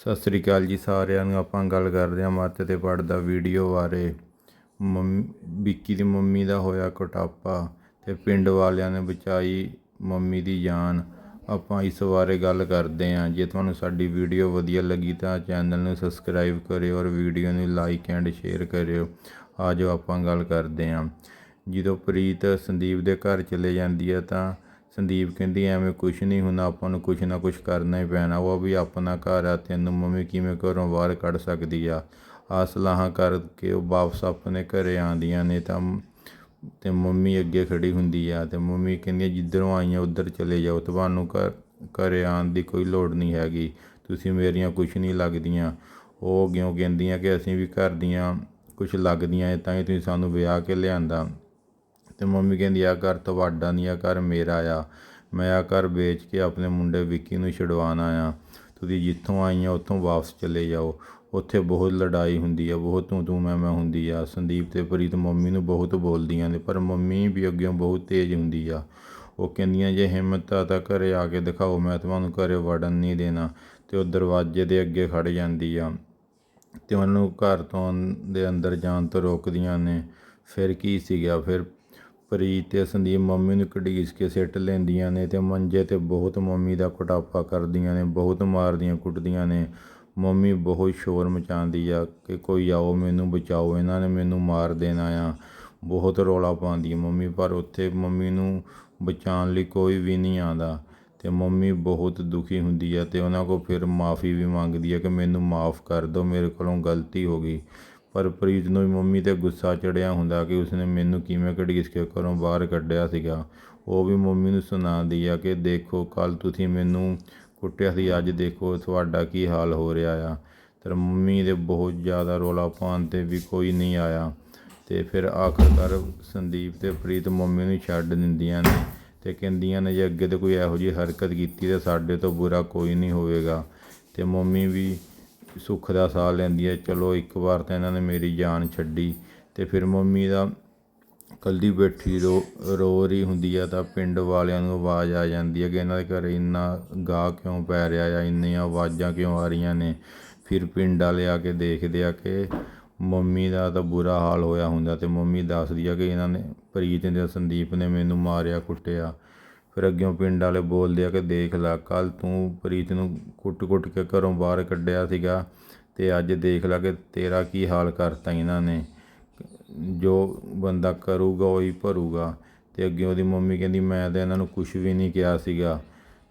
ਸਤਿ ਸ੍ਰੀ ਅਕਾਲ ਜੀ ਸਾਰਿਆਂ ਨੂੰ। ਆਪਾਂ ਗੱਲ ਕਰਦੇ ਹਾਂ ਮੱਤ ਤੇ ਪੜਦਾ ਵੀਡੀਓ ਬਾਰੇ। ਮੰਮ, ਵਿੱਕੀ ਦੀ ਮੰਮੀ ਦਾ ਹੋਇਆ ਕੋਟਾਪਾ ਤੇ ਪਿੰਡ ਵਾਲਿਆਂ ਨੇ ਬਚਾਈ ਮੰਮੀ ਦੀ ਜਾਨ। ਆਪਾਂ ਇਸ ਬਾਰੇ ਗੱਲ ਕਰਦੇ ਹਾਂ। ਜੇ ਤੁਹਾਨੂੰ ਸਾਡੀ ਵੀਡੀਓ ਵਧੀਆ ਲੱਗੀ ਤਾਂ ਚੈਨਲ ਨੂੰ ਸਬਸਕ੍ਰਾਈਬ ਕਰਿਓ ਔਰ ਵੀਡੀਓ ਨੂੰ ਲਾਈਕ ਐਂਡ ਸ਼ੇਅਰ ਕਰਿਓ। ਆਜੋ ਆਪਾਂ ਗੱਲ ਕਰਦੇ ਹਾਂ। ਜਦੋਂ ਪ੍ਰੀਤ ਸੰਦੀਪ ਦੇ ਘਰ ਚਲੇ ਜਾਂਦੀ ਹੈ ਤਾਂ ਸੰਦੀਪ ਕਹਿੰਦੀ, ਐਵੇਂ ਕੁਛ ਨਹੀਂ ਹੁੰਦਾ, ਆਪਾਂ ਨੂੰ ਕੁਛ ਨਾ ਕੁਛ ਕਰਨਾ ਹੀ ਪੈਣਾ। ਉਹ ਵੀ ਆਪਣਾ ਘਰ ਆ, ਤੈਨੂੰ ਮੰਮੀ ਕਿਵੇਂ ਘਰੋਂ ਬਾਹਰ ਕੱਢ ਸਕਦੀ ਆ? ਆਹ ਸਲਾਹਾਂ ਕਰਕੇ ਉਹ ਵਾਪਸ ਆਪਣੇ ਘਰੇ ਆਉਂਦੀਆਂ ਨੇ ਤਾਂ ਤੇ ਮੰਮੀ ਅੱਗੇ ਖੜੀ ਹੁੰਦੀ ਆ ਤੇ ਮੰਮੀ ਕਹਿੰਦੀ, ਜਿੱਧਰੋਂ ਆਈਆਂ, ਉੱਧਰ ਚਲੇ ਜਾਓ। ਤੁਹਾਨੂੰ ਘਰ, ਘਰੇ ਆਉਣ ਦੀ ਕੋਈ ਲੋੜ ਨਹੀਂ ਹੈਗੀ। ਤੁਸੀਂ ਮੇਰੀਆਂ ਕੁਛ ਨਹੀਂ ਲੱਗਦੀਆਂ। ਉਹ ਕਿਉਂ ਕਹਿੰਦੀਆਂ ਕਿ ਅਸੀਂ ਵੀ ਘਰ ਦੀਆਂ ਕੁਛ ਲੱਗਦੀਆਂ ਏ ਤਾਂ ਹੀ ਤੁਸੀਂ ਸਾਨੂੰ ਵਿਆਹ ਕੇ ਲਿਆਂਦਾ। ਤੇ ਮੰਮੀ ਕਹਿੰਦੀ ਆ ਘਰ ਤੁਹਾਡਾ ਨਹੀਂ ਆ ਘਰ ਮੇਰਾ ਆ। ਮੈਂ ਆ ਘਰ ਵੇਚ ਕੇ ਆਪਣੇ ਮੁੰਡੇ ਵਿੱਕੀ ਨੂੰ ਛਡਵਾਉਣ ਆਇਆ। ਤੁਸੀਂ ਜਿੱਥੋਂ ਆਈ ਆਈਆਂ, ਉੱਥੋਂ ਵਾਪਸ ਚਲੇ ਜਾਓ। ਉੱਥੇ ਬਹੁਤ ਲੜਾਈ ਹੁੰਦੀ ਆ, ਬਹੁਤ ਤੂੰ ਤੂੰ ਮੈਂ ਮੈਂ ਹੁੰਦੀ ਆ। ਸੰਦੀਪ ਤੇ ਪ੍ਰੀਤ ਮੰਮੀ ਨੂੰ ਬਹੁਤ ਬੋਲਦੀਆਂ ਨੇ, ਪਰ ਮੰਮੀ ਵੀ ਅੱਗਿਓਂ ਬਹੁਤ ਤੇਜ਼ ਹੁੰਦੀ ਆ। ਉਹ ਕਹਿੰਦੀਆਂ, ਜੇ ਹਿੰਮਤ ਆ ਤਾਂ ਘਰੇ ਆ ਕੇ ਦਿਖਾਓ, ਮੈਂ ਤੁਹਾਨੂੰ ਘਰੇ ਵੜਨ ਨਹੀਂ ਦੇਣਾ। ਤੇ ਉਹ ਦਰਵਾਜ਼ੇ ਦੇ ਅੱਗੇ ਖੜ ਜਾਂਦੀ ਆ ਤੇ ਉਹਨੂੰ ਘਰ ਤੋਂ ਦੇ ਅੰਦਰ ਜਾਣ ਤੋਂ ਰੋਕਦੀਆਂ ਨੇ। ਫਿਰ ਕੀ ਸੀਗਾ? ਫਿਰ ਪ੍ਰੀਤ ਤੇ ਸੰਦੀਪ ਮੰਮੀ ਨੂੰ ਘੜੀਸ ਕੇ ਸਿੱਟ ਲੈਂਦੀਆਂ ਨੇ ਤੇ ਮੰਜੇ ਤੇ ਬਹੁਤ ਮੰਮੀ ਦਾ ਕੁਟਾਪਾ ਕਰਦੀਆਂ ਨੇ, ਬਹੁਤ ਮਾਰਦੀਆਂ, ਕੁੱਟਦੀਆਂ ਨੇ। ਮੰਮੀ ਬਹੁਤ ਸ਼ੋਰ ਮਚਾਉਂਦੀ ਆ ਕਿ ਕੋਈ ਆਓ, ਮੈਨੂੰ ਬਚਾਓ, ਇਹਨਾਂ ਨੇ ਮੈਨੂੰ ਮਾਰ ਦੇਣਾ ਆ। ਬਹੁਤ ਰੌਲਾ ਪਾਉਂਦੀ ਆ ਮੰਮੀ, ਪਰ ਉੱਥੇ ਮੰਮੀ ਨੂੰ ਬਚਾਉਣ ਲਈ ਕੋਈ ਵੀ ਨਹੀਂ ਆਉਂਦਾ। ਤੇ ਮੰਮੀ ਬਹੁਤ ਦੁਖੀ ਹੁੰਦੀ ਆ ਤੇ ਉਹਨਾਂ ਕੋਲ ਫਿਰ ਮਾਫੀ ਵੀ ਮੰਗਦੀ ਆ ਕਿ ਮੈਨੂੰ ਮਾਫ ਕਰ ਦਿਓ, ਮੇਰੇ ਕੋਲੋਂ ਗਲਤੀ ਹੋ ਗਈ। ਪਰ ਪ੍ਰੀਤ ਨੂੰ ਵੀ ਮੰਮੀ ਤੇ ਗੁੱਸਾ ਚੜ੍ਹਿਆ ਹੁੰਦਾ ਕਿ ਉਸਨੇ ਮੈਨੂੰ ਕਿਵੇਂ ਘੜੀਸ ਕੇ ਘਰੋਂ ਬਾਹਰ ਕੱਢਿਆ ਸੀਗਾ। ਉਹ ਵੀ ਮੰਮੀ ਨੂੰ ਸੁਣਾਉਂਦੀ ਆ ਕਿ ਦੇਖੋ ਕੱਲ ਤੁਸੀਂ ਮੈਨੂੰ ਕੁੱਟਿਆ ਸੀ, ਅੱਜ ਦੇਖੋ ਤੁਹਾਡਾ ਕੀ ਹਾਲ ਹੋ ਰਿਹਾ ਆ। ਤੇ ਮੰਮੀ ਦੇ ਬਹੁਤ ਜ਼ਿਆਦਾ ਰੋਲਾ ਪਾਉਣ ਤੇ ਵੀ ਕੋਈ ਨਹੀਂ ਆਇਆ। ਤੇ ਫਿਰ ਆਖਰਕਾਰ ਸੰਦੀਪ ਤੇ ਪ੍ਰੀਤ ਮੰਮੀ ਨੂੰ ਛੱਡ ਦਿੰਦੀਆਂ ਨੇ ਤੇ ਕਹਿੰਦੀਆਂ ਨੇ, ਜੇ ਅੱਗੇ ਤੇ ਕੋਈ ਇਹੋ ਜਿਹੀ ਹਰਕਤ ਕੀਤੀ ਤਾਂ ਸਾਡੇ ਤੋਂ ਬੁਰਾ ਕੋਈ ਨਹੀਂ ਹੋਵੇਗਾ। ਤੇ ਮੰਮੀ ਵੀ ਸੁੱਖ ਦਾ ਸਾਹ ਲੈਂਦੀ ਹੈ। ਚਲੋ, ਇੱਕ ਵਾਰ ਤਾਂ ਇਹਨਾਂ ਨੇ ਮੇਰੀ ਜਾਨ ਛੱਡੀ ਅਤੇ ਫਿਰ ਮੰਮੀ ਦਾ ਇਕੱਲੀ ਬੈਠੀ ਰੋ ਰੋ ਰਹੀ ਹੁੰਦੀ ਆ ਤਾਂ ਪਿੰਡ ਵਾਲਿਆਂ ਨੂੰ ਆਵਾਜ਼ ਆ ਜਾਂਦੀ ਹੈ ਕਿ ਇਹਨਾਂ ਦੇ ਘਰ ਇੰਨਾ ਗਾਹ ਕਿਉਂ ਪੈ ਰਿਹਾ ਆ, ਇੰਨੀਆਂ ਆਵਾਜ਼ਾਂ ਕਿਉਂ ਆ ਰਹੀਆਂ ਨੇ? ਫਿਰ ਪਿੰਡ ਵਾਲੇ ਆ ਕੇ ਦੇਖਦੇ ਆ ਕਿ ਮੰਮੀ ਦਾ ਤਾਂ ਬੁਰਾ ਹਾਲ ਹੋਇਆ ਹੁੰਦਾ ਤੇ ਮੰਮੀ ਦੱਸਦੀ ਆ ਕਿ ਇਹਨਾਂ ਨੇ ਪ੍ਰੀਤ ਤੇ ਸੰਦੀਪ ਨੇ ਮੈਨੂੰ ਮਾਰਿਆ ਕੁੱਟਿਆ। ਫਿਰ ਅੱਗਿਓਂ ਪਿੰਡ ਵਾਲੇ ਬੋਲਦੇ ਆ ਕਿ ਦੇਖ ਲੈ, ਕੱਲ੍ਹ ਤੂੰ ਪ੍ਰੀਤ ਨੂੰ ਕੁੱਟ-ਕੁੱਟ ਕੇ ਘਰੋਂ ਬਾਹਰ ਕੱਢਿਆ ਸੀਗਾ ਅਤੇ ਅੱਜ ਦੇਖ ਲੈ ਕਿ ਤੇਰਾ ਕੀ ਹਾਲ ਕਰਤਾ ਇਹਨਾਂ ਨੇ। ਜੋ ਬੰਦਾ ਕਰੂਗਾ ਉਹੀ ਭਰੂਗਾ। ਅਤੇ ਅੱਗੇ ਉਹਦੀ ਮੰਮੀ ਕਹਿੰਦੀ, ਮੈਂ ਤਾਂ ਇਹਨਾਂ ਨੂੰ ਕੁਝ ਵੀ ਨਹੀਂ ਕਿਹਾ ਸੀਗਾ।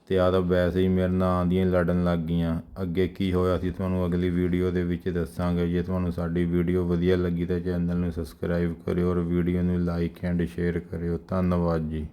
ਅਤੇ ਆਹ ਤਾਂ ਵੈਸੇ ਹੀ ਮੇਰੇ ਨਾਲ ਆਂਦੀਆਂ ਲੜਨ ਲੱਗ ਗਈਆਂ। ਅੱਗੇ ਕੀ ਹੋਇਆ ਸੀ ਤੁਹਾਨੂੰ ਅਗਲੀ ਵੀਡੀਓ ਦੇ ਵਿੱਚ ਦੱਸਾਂਗੇ। ਜੇ ਤੁਹਾਨੂੰ ਸਾਡੀ ਵੀਡੀਓ ਵਧੀਆ ਲੱਗੀ ਤਾਂ ਚੈਨਲ ਨੂੰ ਸਬਸਕ੍ਰਾਈਬ ਕਰਿਓ ਔਰ ਵੀਡੀਓ ਨੂੰ ਲਾਈਕ ਐਂਡ ਸ਼ੇਅਰ ਕਰਿਓ। ਧੰਨਵਾਦ ਜੀ।